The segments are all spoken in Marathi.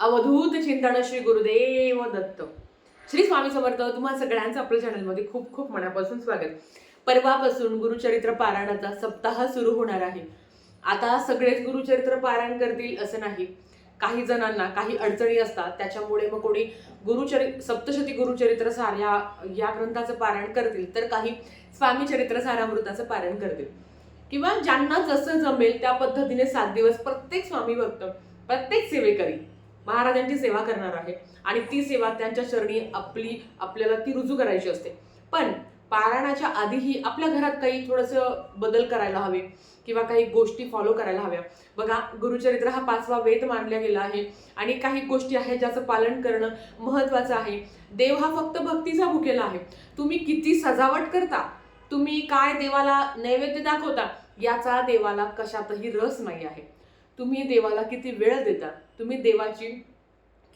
अवधूत चिंतन श्री गुरुदेव दत्त. श्री स्वामी समर्थ तुम्हा सगळ्यांचं आपल्या चॅनलमध्ये खूप खूप मनापासून स्वागत. परवापासून गुरुचरित्र पारायणाचा सप्ताह सुरू होणार आहे. आता सगळेच गुरुचरित्र पारायण करतील असं नाही. काही जणांना काही अडचणी असतात त्याच्यामुळे मग कोणी गुरुचरि सप्तशती गुरुचरित्र सार या या ग्रंथाचं पारायण करतील तर काही स्वामी चरित्र सारामृताचं पारायण करतील. किंवा ज्यांना जसं जमेल त्या पद्धतीने सात दिवस प्रत्येक स्वामी भक्त प्रत्येक सेवेकरी महाराजांची सेवा करणार आहे. आणि ती सेवा त्यांच्या चरणी आपली आपल्याला ती रुजू करायची असते. पण पारायणाच्या आधीही आपल्या घरात काही थोडंसं बदल करायला हवे किंवा काही गोष्टी फॉलो करायला हव्या. बघा गुरुचरित्र हा पाचवा वेद मानला गेला आहे. आणि काही गोष्टी आहेत ज्याचं पालन करणं महत्वाचं आहे. देव हा फक्त भक्तीचा भुकेला आहे. तुम्ही किती सजावट करता तुम्ही काय देवाला नैवेद्य दाखवता याचा देवाला कशातही रस नाही आहे. तुम्ही देवाला किती वेळ देता? तुम्ही देवाची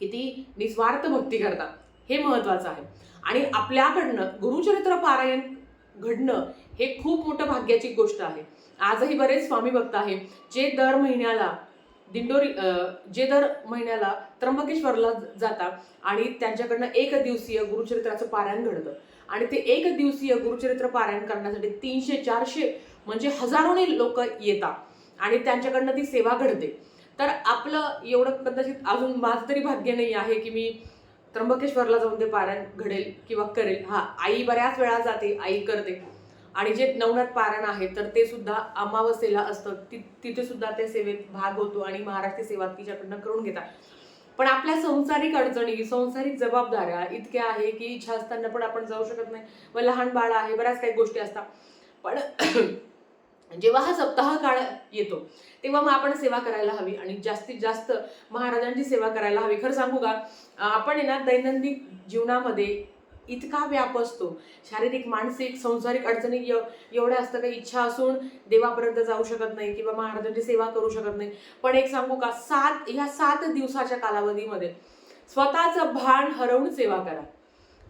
किती निस्वार्थ भक्ती करता? हे महत्त्वाचं आहे. आणि आपल्याकडनं गुरुचरित्र पारायण घडणं हे खूप मोठं भाग्याची गोष्ट आहे. आजही बरेच स्वामी भक्त आहे जे दर महिन्याला दिंडोरी जे दर महिन्याला त्र्यंबकेश्वरला जातात आणि त्यांच्याकडनं एक दिवसीय गुरुचरित्राचं पारायण घडतं. आणि ते एक दिवसीय गुरुचरित्र पारायण करण्यासाठी तीनशे चारशे म्हणजे हजारोने लोक येतात. आणि त्यांच्याकडनं ती सेवा घडते. तर आपलं एवढं कदाचित अजून माझं तरी भाग्य नाही आहे की मी त्र्यंबकेश्वरला जाऊन ते पारायण घडेल किंवा करेल. हा आई बऱ्याच वेळा जाते आई करते. आणि जे नवनाथ पारायण आहे तर ते सुद्धा अमावस्येला असतं. ति तिथे सुद्धा त्या सेवेत भाग होतो आणि महाराष्ट्र सेवा तिच्याकडनं करून घेतात. पण आपल्या संसारिक अडचणी संसारिक जबाबदाऱ्या इतक्या आहे की इच्छा असताना पण आपण जाऊ शकत नाही. व लहान बाळ आहे बऱ्याच काही गोष्टी असतात. पण जेव्हा हा सप्ताह काळ येतो तेव्हा मग आपण सेवा करायला हवी. आणि जास्तीत जास्त महाराजांची सेवा करायला हवी. खरं सांगू का? आपण आहे ना दैनंदिन जीवनामध्ये इतका व्याप असतो. शारीरिक मानसिक संसारिक अडचणी एव एवढ्या असतं काही इच्छा असून देवापर्यंत जाऊ शकत नाही किंवा महाराजांची सेवा करू शकत नाही. पण एक सांगू का सात ह्या सात दिवसाच्या कालावधीमध्ये स्वतःचं भान हरवून सेवा करा.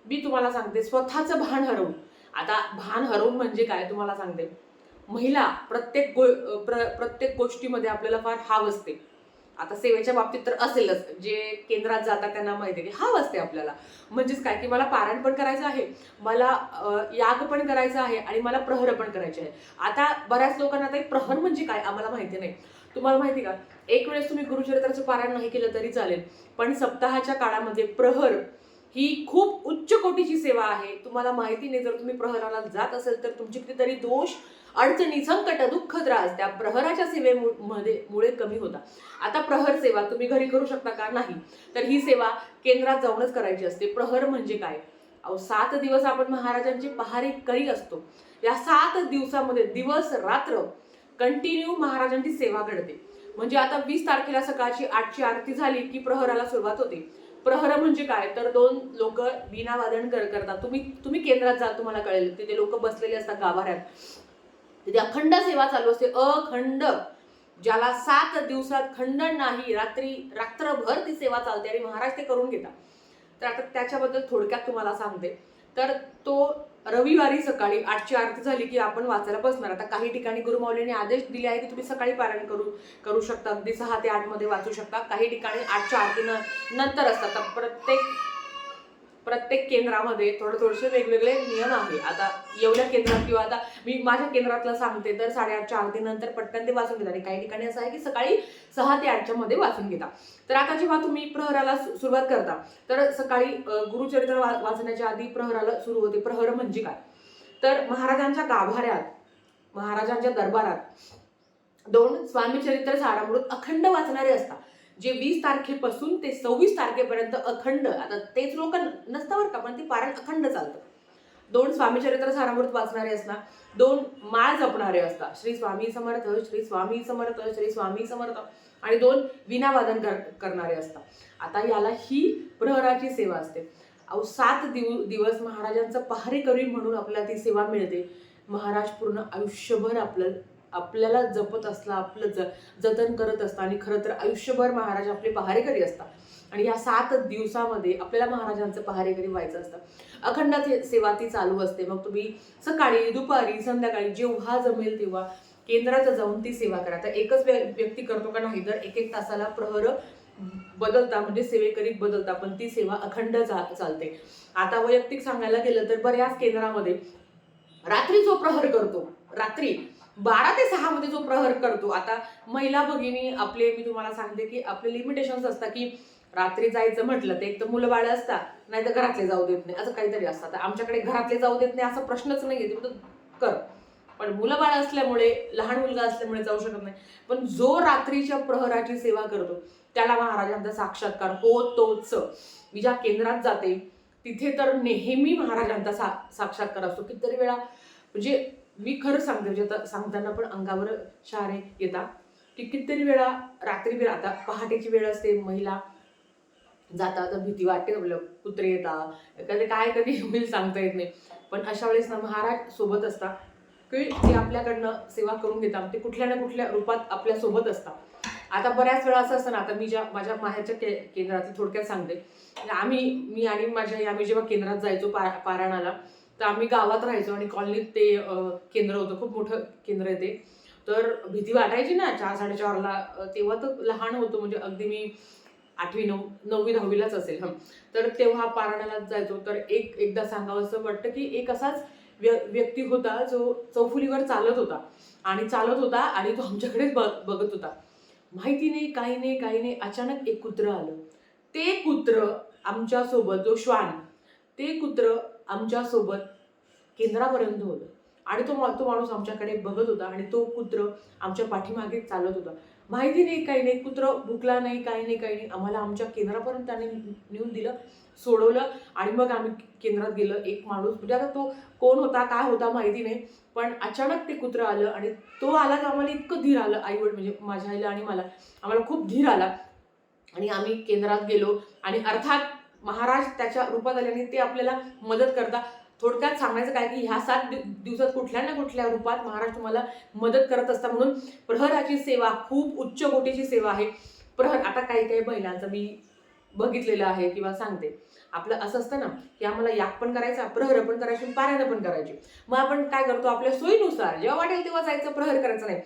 मी तुम्हाला सांगते स्वतःचं भान हरवून. आता भान हरवून म्हणजे काय? तुम्हाला सांगते. महिला प्रत्येक गो प्र प्रत्येक गोष्टीमध्ये आपल्याला फार हाव असते. आता सेवेच्या बाबतीत तर असेलच. जे केंद्रात जातात त्यांना माहिती आहे की हाव असते आपल्याला. म्हणजेच काय की मला पारायण पण करायचं आहे मला याग पण करायचं आहे आणि मला प्रहर पण करायचे आहे. आता बऱ्याच लोकांना आता प्रहर म्हणजे काय आम्हाला माहिती नाही. तुम्हाला माहिती का? एक वेळेस तुम्ही गुरुचरित्राचं पारायण नाही केलं तरी चालेल. पण सप्ताहाच्या काळामध्ये प्रहर ही खूप उच्च कोटीची सेवा आहे. तुम्हाला माहिती नाही जर तुम्ही प्रहराला जात असेल तर तुमची कितीतरी दोष अडचणी संकट दुःख त्रास त्या प्रहराच्या सेवेमध्ये मुळे कमी होता. आता प्रहर सेवा तुम्ही घरी करू शकता का? नाही. तर ही सेवा केंद्रात जाऊनच करायची असते. प्रहर म्हणजे काय? अहो सात दिवस आपण महाराजांची पहारी करीत असतो. या सात दिवसामध्ये दिवस रात्र कंटिन्यू महाराजांची सेवा घडते. म्हणजे आता वीस तारखेला सकाळची आठची आरती झाली की प्रहराला सुरुवात होते. प्रहर म्हणजे काय? तर दोन लोक बिनावादन कर करतात. तुम्ही तुम्ही केंद्रात जा तुम्हाला कळेल. तिथे लोक बसलेले असतात गाभाऱ्यात. तिथे अखंड सेवा चालू असते. अखंड. ज्याला सात दिवसात खंडन नाही रात्री रात्रभर ती सेवा चालते आणि महाराज ते करून घेतात. तर आता त्याच्याबद्दल थोडक्यात तुम्हाला सांगते. तर तो रविवारी सकाळी आठची आरती झाली की आपण वाचायला बसणार. आता काही ठिकाणी गुरुमाऊलीने आदेश दिले आहे की तुम्ही सकाळी पारायण करू करू शकता. अगदी सहा ते आठमध्ये वाचू शकता. काही ठिकाणी आठच्या आरती नंतर असतात. प्रत्येक प्रत्येक केंद्रामध्ये थोडे थोडेसे वेगवेगळे नियम आहे आता एवढ्या केंद्रात किंवा आता मी माझ्या केंद्रातलं सांगते तर साडेआठच्या आरतीनंतर पटकन ते वाचून घेतात आणि काही ठिकाणी असं आहे की सकाळी सहा ते आठच्या मध्ये वाचून घेता. तर आता जेव्हा तुम्ही प्रहराला सुरुवात करता तर सकाळी गुरुचरित्र वा- वाचण्याच्या आधी प्रहराला सुरू होते. प्रहर म्हणजे काय? तर महाराजांच्या गाभाऱ्यात महाराजांच्या दरबारात दोन स्वामी चरित्र सारामृत अखंड वाचणारे असतात. जे वीस तारखेपासून ते सव्वीस तारखेपर्यंत अखंड आता तेच लोक नसतं बरं का पण ते पारायण अखंड चालतं. दोन स्वामी चरित्र सारामृत वाचणारे असणार दोन माळ जपणारे असतात. श्री स्वामी समर्थ श्री स्वामी समर्थ श्री स्वामी समर्थ आणि दोन विनावादन कर करणारे असतात. आता याला ही प्रहराची सेवा असते. अहो सात दिव दिवस महाराजांचं पहारेकरी म्हणून आपल्याला ती सेवा मिळते. महाराज पूर्ण आयुष्यभर आपलं आपल्याला जपत असला आपलं ज जतन करत असतं आणि खरं तर आयुष्यभर महाराज आपले पहारेकरी असतात. आणि या सात दिवसामध्ये आपल्याला महाराजांचं पहारेकरी व्हायचं असतं. अखंड ते- सेवा ती चालू असते. मग तुम्ही सकाळी दुपारी संध्याकाळी जेव्हा जमेल तेव्हा केंद्रात जाऊन ती सेवा करा. तर एकच व्य- व्यक्ती करतो का नाही तर एक एक तासाला प्रहर बदलता म्हणजे सेवेकरीत बदलता पण ती सेवा अखंड चा- चालते. आता वैयक्तिक सांगायला गेलं तर बऱ्याच केंद्रामध्ये रात्री जो प्रहर करतो रात्री बारा ते सहा मध्ये जो प्रहर करतो. आता महिला भगिनी आपले मी तुम्हाला सांगते की आपले लिमिटेशन्स असतात की रात्री जायचं म्हटलं तर एक तर मुलं बाळ असतात नाही तर घरातले जाऊ देत नाही. असं काहीतरी असतं. आता आमच्याकडे घरातले जाऊ देत नाही असा प्रश्नच नाही आहे कर. पण मुलं बाळ असल्यामुळे लहान मुलगा असल्यामुळे जाऊ शकत नाही. पण जो रात्रीच्या प्रहराची सेवा करतो त्याला महाराजांचा साक्षात्कार हो तोच मी ज्या केंद्रात जाते तिथे तर नेहमी महाराजांचा सा साक्षात्कार असतो. कितीतरी वेळा म्हणजे मी खरं सांगते म्हणजे आता सांगताना पण अंगावर शहारे येतात की कितीतरी वेळा रात्री वेळ आता पहाटेची वेळ असते महिला जाता तर भीती वाटते आपलं कुत्रे येतात कधी काय कधी होईल सांगता येत नाही. पण अशा वेळेस ना महाराज सोबत असतात की ते आपल्याकडनं सेवा करून घेतात ते कुठल्या ना कुठल्या रूपात आपल्यासोबत असतात. आता बऱ्याच वेळा असं असतं ना आता मी ज्या माझ्या माहेरच्या के केंद्रात थोडक्यात सांगते. आम्ही मी आणि माझ्या आम्ही जेव्हा केंद्रात जायचो पा पारायणाला तर आम्ही गावात राहायचो आणि कॉलनीत ते केंद्र होतं. खूप मोठं केंद्र आहे ते. तर भीती वाटायची ना चार साडेचारला. तेव्हा तर लहान होतो म्हणजे अगदी मी आठवी नऊ नववी दहावीलाच असेल. हं. तर तेव्हा पारायणाला जायचो. तर एक एकदा सांगावं असं वाटतं की एक असाच व्य व्यक्ती होता जो चौफुलीवर चालत होता. आणि चालत होता आणि तो आमच्याकडेच बघ बघत होता. माहिती नाही काही नाही काही नाही. अचानक एक कुत्रं आलं. ते कुत्र आमच्यासोबत जो श्वान ते कुत्र आमच्यासोबत केंद्रापर्यंत होतं. आणि तो तो माणूस आमच्याकडे बघत होता आणि तो कुत्र आमच्या पाठीमागे चालत होता. माहिती नाही काही नाही कुत्र भुकला नाही काही नाही काही नाही. आम्हाला आमच्या केंद्रापर्यंत त्याने नेऊन दिलं सोडवलं आणि मग आम्ही केंद्रात गेलं. एक माणूस म्हणजे आता तो कोण होता काय होता माहिती नाही. पण अचानक ते कुत्र आलं आणि तो आला तर आम्हाला इतकं धीर आलं. आईवड म्हणजे माझ्या आईला आणि मला. आम्हाला खूप धीर आला. आणि आम्ही केंद्रात गेलो आणि अर्थात महाराज त्याच्या रूपात आले आणि ते आपल्याला मदत करता थोडक्यात सांगायचं काय की ह्या सात दिवसात कुठल्या ना कुठल्या रूपात महाराज तुम्हाला मदत करत असता म्हणून प्रहराची सेवा खूप उच्च कोटीची सेवा आहे. प्रहर आता काही काही महिलांचं मी बघितलेलं आहे किंवा सांगते. आपलं असं असतं ना की आम्हाला याग पण करायचा प्रहर पण करायची पारायण पण करायची. मग आपण काय करतो? आपल्या सोयीनुसार जेव्हा वाटेल तेव्हा जायचं प्रहर करायचं नाही.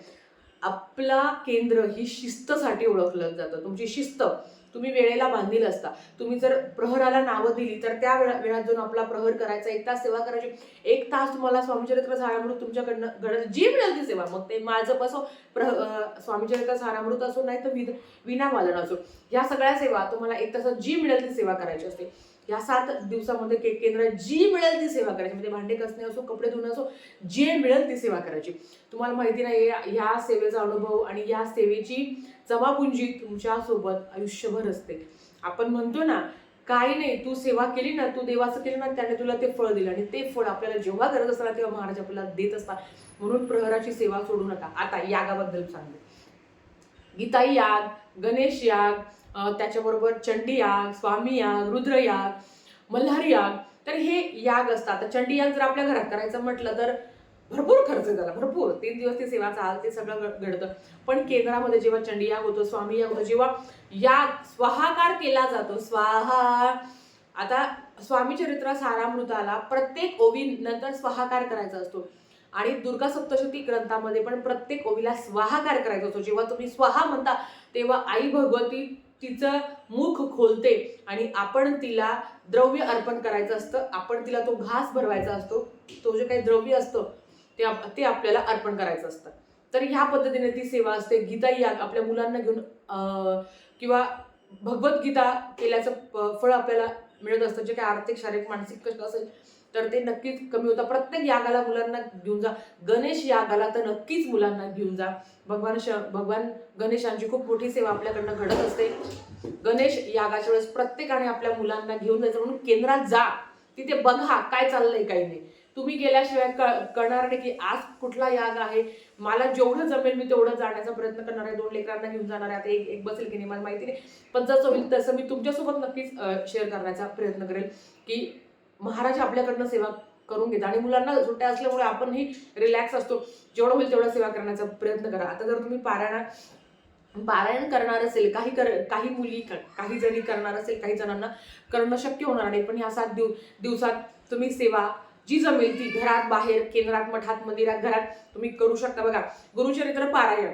आपला केंद्र ही शिस्तसाठी ओळखलं जातं. तुमची शिस्त तुम्ही वेळेला बांधील असता. तुम्ही जर प्रहराला नावं दिली तर त्या वेळा वेळात जाऊन आपला प्रहर करायचा एक तास सेवा करायची. एक तास तुम्हाला स्वामीचरित्र सारामृत तुमच्याकडनं घडत जी मिळेल ती सेवा. मग ते माझं असो प्रह स्वामीचरित्र सारामृत असो नाही तर विध विनामालन असो. ह्या सगळ्या सेवा तुम्हाला एक तासात जी मिळेल ती सेवा करायची असते. या सात दिवसामध्ये के केंद्रात जी मिळेल ती सेवा करायची. म्हणजे भांडे कसणे असो कपडे धुणं असो जे मिळेल ती सेवा करायची. तुम्हाला माहिती नाही या सेवेचा अनुभव आणि या सेवेची जमापुंजी तुमच्यासोबत आयुष्यभर असते. आपण म्हणतो ना काही नाही तू सेवा केली ना तू देवाचं केलं ना त्याने तुला ते फळ दिलं. आणि ते फळ आपल्याला जेव्हा गरज असताना तेव्हा महाराज आपल्याला देत असतात. म्हणून प्रहराची सेवा सोडू नका. आता यागाबद्दल सांगते. गीताई याग गणेश याग त्याच्याबरोबर चंडी याग स्वामी याग रुद्रयाग मल्हारी याग तर हे याग असतात. तर चंडी याग जर आपल्या घरात करायचं म्हटलं तर भरपूर खर्च झाला भरपूर. तीन दिवस ती सेवा चाल ते सगळं घड- घडतं. पण केंद्रामध्ये जेव्हा चंडी याग होतो स्वामी याग होतो जेव्हा याग स्वाहाकार केला जातो स्वाहा आता स्वामी चरित्र सारामृताला प्रत्येक ओवी नंतर स्वाहाकार करायचा असतो. आणि दुर्गा सप्तशती ग्रंथामध्ये पण प्रत्येक ओवीला स्वाहाकार करायचा असतो. जेव्हा तुम्ही स्वाहा म्हणता तेव्हा आई भगवती तिचं मुख खोलते आणि आपण तिला द्रव्य अर्पण करायचं असतं आपण तिला तो घास भरवायचा असतो तो जे काही द्रव्य असतं ते आप ते आपल्याला अर्पण करायचं असतं. तर ह्या पद्धतीने ती सेवा असते. गीता याग आपल्या मुलांना घेऊन किंवा भगवद्गीता केल्याचं फळ आपल्याला मिळत असतं. जे काही आर्थिक शारीरिक मानसिक कष्ट असेल तर ते नक्कीच कमी होतं. प्रत्येक यागाला मुलांना घेऊन जा. गणेश यागाला तर नक्कीच मुलांना घेऊन जा. भगवान श भगवान गणेशांची खूप मोठी सेवा आपल्याकडनं घडत असते. गणेश यागाच्या वेळेस प्रत्येकाने आपल्या मुलांना घेऊन जायचं म्हणून केंद्रात जा. तिथे बघा काय चाललंय काही नाही. तुम्ही गेल्याशिवाय क- कळणार नाही की आज कुठला याग आहे. मला जेवढं जमेल मी तेवढं जाण्याचा प्रयत्न करणार आहे. दोन लेकरांना घेऊन जाणार आहे. आता एक एक बसेल की नाही मला माहिती नाही. पण जसं होईल तसं मी तुमच्यासोबत नक्कीच शेअर करण्याचा प्रयत्न करेल की महाराज आपल्याकडनं सेवा करून घेतात. आणि मुलांना सुट्ट्या असल्यामुळे आपणही रिलॅक्स असतो. जेवढं होईल तेवढा सेवा करण्याचा प्रयत्न करा. आता जर तुम्ही पारायण पारायण करणार असेल काही कर काही मुली काही जणी करणार असेल काही जणांना करणं शक्य होणार नाही. पण ह्या सात दिव दिवसात तुम्ही सेवा जी जमेल ती घरात बाहेर केंद्रात मठात मंदिरात घरात तुम्ही करू शकता. बघा गुरुचरित्र पारायण.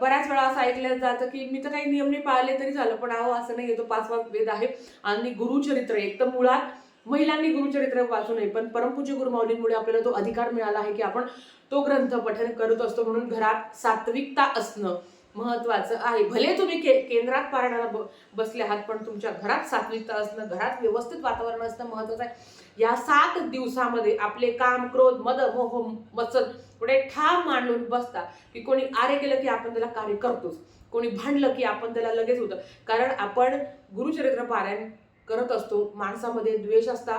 बऱ्याच वेळा असं ऐकलं जातं की मी तर काही नियम नाही पाळले तरी झालं पण अहो असं नाही तो पाचवा वेद आहे. आणि गुरुचरित्र एक तर मुळात महिलांनी गुरुचरित्र वाचू नये पण परमपूज्य गुरुमाऊलींमुळे आपल्याला तो अधिकार मिळाला आहे की आपण तो ग्रंथ पठन करत असतो म्हणून घरात सात्विकता असणं महत्वाचं आहे. भले तुम्ही के केंद्रात पारणाला बसले आहात पण तुमच्या घरात सात्विकता असणं घरात व्यवस्थित वातावरण असणं महत्वाचं आहे. या सात दिवसामध्ये आपले काम क्रोध मद मोह मचल पुढे ठाम मांडून बसता की कोणी आरे केलं की आपण त्याला कार्य करतोच. कोणी भांडलं की आपण त्याला लगेच होतं. कारण आपण गुरुचरित्र पारायण करत असतो. माणसामध्ये द्वेष असता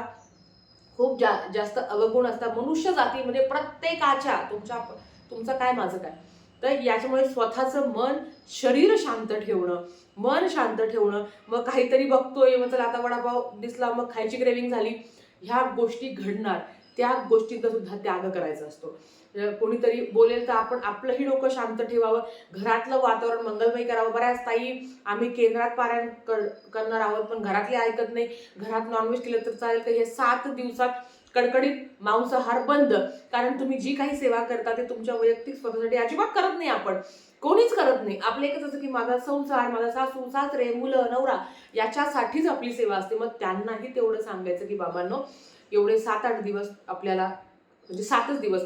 खूप जा जास्त अवगुण असतात. मनुष्य जातीमध्ये प्रत्येकाच्या तुमच्या तुमचं काय माझं काय? तर याच्यामुळे स्वतःचं मन शरीर शांत ठेवणं मन शांत ठेवणं मग काहीतरी बघतोय मग चला आता वडापाव दिसला मग खायची ग्रेविंग झाली ह्या गोष्टी घडणार. त्या गोष्टींचा सुद्धा त्याग करायचा असतो. कोणीतरी बोलेल तर आपण आपलंही डोकं शांत ठेवावं घरातलं वातावरण मंगलमय करावं. बऱ्याच ताई आम्ही केंद्रात पारायण कर करणार आहोत पण घरातले ऐकत नाही. घरात नॉनव्हेज केलं तर चालेल तर हे सात दिवसात कडकडीत मांसाहार बंद. कारण तुम्ही जी काही सेवा करता ते तुमच्या वैयक्तिक स्वतःसाठी अजिबात करत नाही आपण. कोणीच करत नाही. आपलं एकच असं की माझा संसार माझा सासू सासरे मुलं नवरा याच्यासाठीच आपली सेवा असते. मग त्यांनाही तेवढं सांगायचं की बाबांनो एवढे सात आठ दिवस आपल्याला म्हणजे सातच दिवस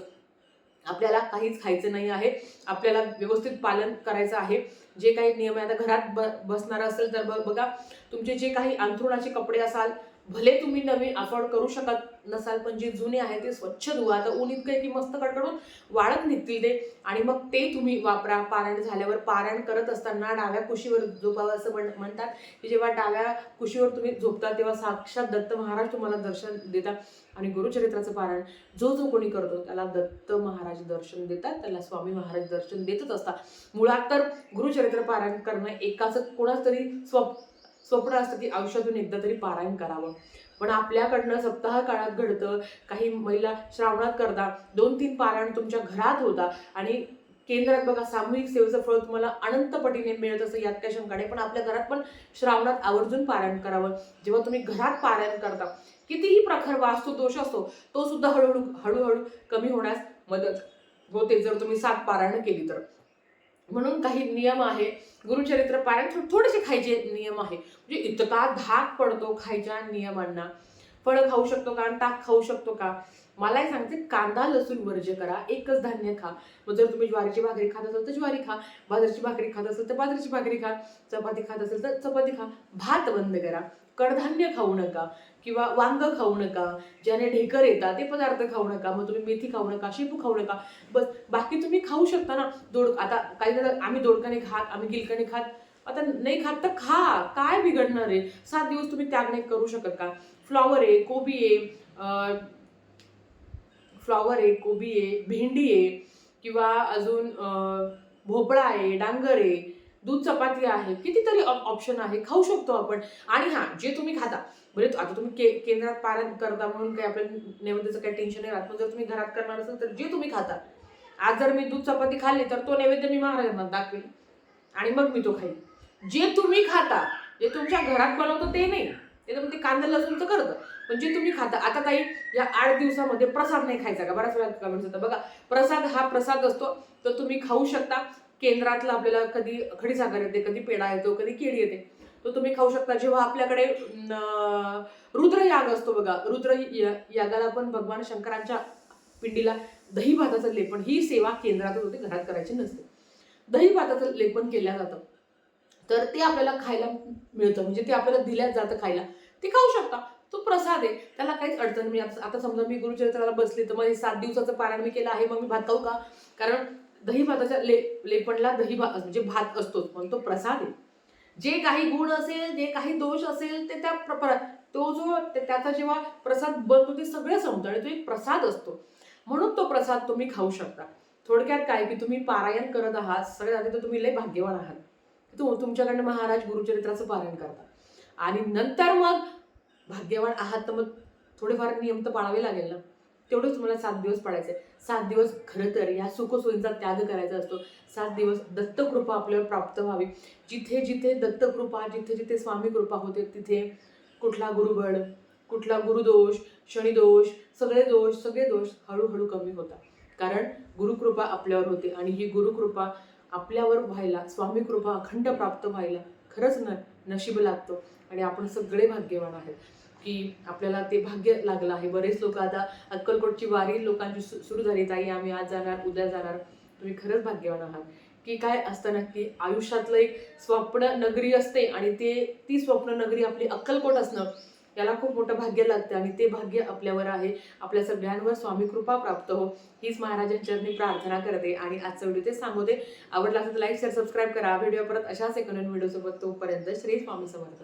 आपल्याला काहीच खायचं नाही आहे. आपल्याला व्यवस्थित पालन करायचं आहे. जे काही नियम आहे आता घरात ब बसणार असेल तर बघा तुमचे जे काही अंथरुणाचे कपडे असाल भले तुम्ही नवीन अफोर्ड करू शकत नसाल पण जे जुने आहे ते स्वच्छ धुवा. आता ऊन इतकं आहे की मस्त कडकडून वाळत निघतील ते. आणि मग ते तुम्ही वापरा. पारायण झाल्यावर पारायण करत असताना डाव्या कुशीवर झोपावं असं म्हण म्हणतात की जेव्हा डाव्या कुशीवर तुम्ही झोपता तेव्हा साक्षात दत्त महाराज तुम्हाला दर्शन देतात आणि गुरुचरित्राचं पारायण जो जो कोणी करतो त्याला दत्त महाराज दर्शन देतात. त्याला स्वामी महाराज दर्शन देतच असतात. मुळात तर गुरुचरित्र पारायण करणं एकाच कोणाच तरी स्व स्वप्न असतं की आयुष्यातून एकदा तरी पारायण करावं. पण आपल्याकडनं सप्ताह काळात घडतं काही महिला श्रावणात करता दोन तीन पारायण तुमच्या घरात होता आणि केंद्रात बघा सामूहिक सेवेचं फळ तुम्हाला अनंत पटीने मिळत असं यात काय शंका नाही पण आपल्या घरात पण श्रावणात आवर्जून पारायण करावं. जेव्हा तुम्ही घरात पारायण करता कितीही प्रखर वास्तू दोष असतो तो सुद्धा हळूहळू हळूहळू कमी होण्यास मदत होते जर तुम्ही सात पारायण केली तर. म्हणून काही नियम आहे. गुरुचरित्र पारायण थो- थोडेसे खायचे नियम आहे. म्हणजे इतका धाक पडतो खायच्या नियमांना. फळं खाऊ शकतो का? आणि ताक खाऊ शकतो का? मलाही सांगते कांदा लसूण वर्ज्य करा. एकच धान्य खा. मग जर तुम्ही ज्वारीची भाकरी खात असाल तर ज्वारी खा. बाजरीची भाकरी खात असेल तर बाजरीची भाकरी खा. चपाती खात असेल तर चपाती खा. भात बंद करा. कडधान्य खाऊ नका. किंवा वांग खाऊ नका ज्याने ढेकर येतात ते पदार्थ खाऊ नका मग तुम्ही मेथी खाऊ नका शेपू खाऊ नका. बस बाकी तुम्ही खाऊ शकता ना दोड आता काही जण आम्ही दोडकाने खात आम्ही गिलकाने खात आता नाही खात तर खा काय बिघडणार आहे? सात दिवस तुम्ही त्याग नाही करू शकत का? फ्लॉवर आहे कोबी आहे फ्लॉवर आहे कोबी आहे भेंडी आहे किंवा अजून भोपळा आहे डांगर आहे दूध चपाती आहे कितीतरी ऑप्शन आहे खाऊ शकतो आपण. आणि हा जे तुम्ही खाता म्हणजे आता तुम्ही के केंद्रात पालन करता म्हणून काही आपल्या नैवेद्याचं काही टेन्शन नाही राहत पण जर तुम्ही घरात करणार असेल तर जे तुम्ही खाता. आज जर मी दूध चपाती खाल्ली तर तो नैवेद्य मी महाराजांना दाखवेल आणि मग मी तो खाईल जे तुम्ही खाता जे तुमच्या घरात बनवतं ते नाही. ते तर ते कांदा लसूणचं करतं. पण जे तुम्ही खाता आता ताई या आठ दिवसामध्ये प्रसाद नाही खायचा का? बऱ्याच वेळा कमेंट्स होतं बघा प्रसाद हा प्रसाद असतो तर तुम्ही खाऊ शकता. केंद्रातलं आपल्याला कधी खडी साखर येते कधी पेढा येतो कधी केळी येते. तो तुम्ही खाऊ शकता. जेव्हा आपल्याकडे रुद्रयाग असतो बघा रुद्र या- यागाला पण भगवान शंकरांच्या पिंडीला दही भाताचं लेपन ही सेवा केंद्रातच होते घरात करायची नसते. दही भाताचं लेपन केलं जातं. तर ते आपल्याला खायला मिळतं म्हणजे ते आपल्याला दिल्या जातं खायला. ते खाऊ शकता. तो प्रसाद आहे त्याला काहीच अडचण नाही. आता समजा मी गुरुचरित्राला बसले तर मग हे सात दिवसाचं पारायण मी केलं आहे मग मी भात खाऊ का? कारण दही भाताच्या ले लेपणला दही भात म्हणजे भात असतोच पण तो प्रसाद आहे. जे काही गुण असेल जे काही दोष असेल ते त्या प्र- तो जो ते- त्याचा जेव्हा प्रसाद बनतो ते सगळे संपतं आणि तो एक प्रसाद असतो. म्हणून तो प्रसाद तुम्ही खाऊ शकता. थोडक्यात काय की तुम्ही पारायण करत आहात सगळ्यात आधी तर तुम्ही लय भाग्यवान आहात. तू तुमच्याकडनं महाराज गुरुचरित्राचं पारायण करता आणि नंतर मग भाग्यवान आहात तर मग थोडेफार नियम तर पाळावे लागेल ना. तेवढंच तुम्हाला सात दिवस पडायचे. सात दिवस खरं तर या सुखसोयींचा त्याग करायचा असतो. सात दिवस दत्तकृपा आपल्याला प्राप्त व्हावी. जिथे जिथे दत्तकृपा जिथे जिथे स्वामी कृपा होते तिथे कुठला गुरुबळ कुठला गुरुदोष शनिदोष सगळे दोष सगळे दोष हळूहळू कमी होतात. कारण गुरुकृपा आपल्यावर होते आणि ही गुरुकृपा आपल्यावर व्हायला स्वामी कृपा अखंड प्राप्त व्हायला खरंच न नशीब लागतो आणि आपण सगळे भाग्यवान आहेत. की आपल्याला ते भाग्य लागलं आहे. बरेच लोक आता अक्कलकोटची वारी लोकांची सु- सुरू झाली. ताई आम्ही आज जाणार उद्या जाणार. तुम्ही खरंच भाग्यवान आहात. की काय असतं की आयुष्यातलं एक स्वप्न नगरी असते आणि ते ती स्वप्न नगरी आपली अक्कलकोट असणं याला खूप मोठं भाग्य लागतं आणि ते भाग्य आपल्यावर आहे. आपल्या सगळ्यांवर स्वामी कृपा प्राप्त हो. हीच महाराजांच्या मी प्रार्थना करते आणि आजचा व्हिडिओ ते सांगते. आवडला असेल तर लाईक शेअर सबस्क्राईब करा. व्हिडिओ परत अशाच एक नवीन व्हिडिओसोबत तोपर्यंत श्री स्वामी समर्थ.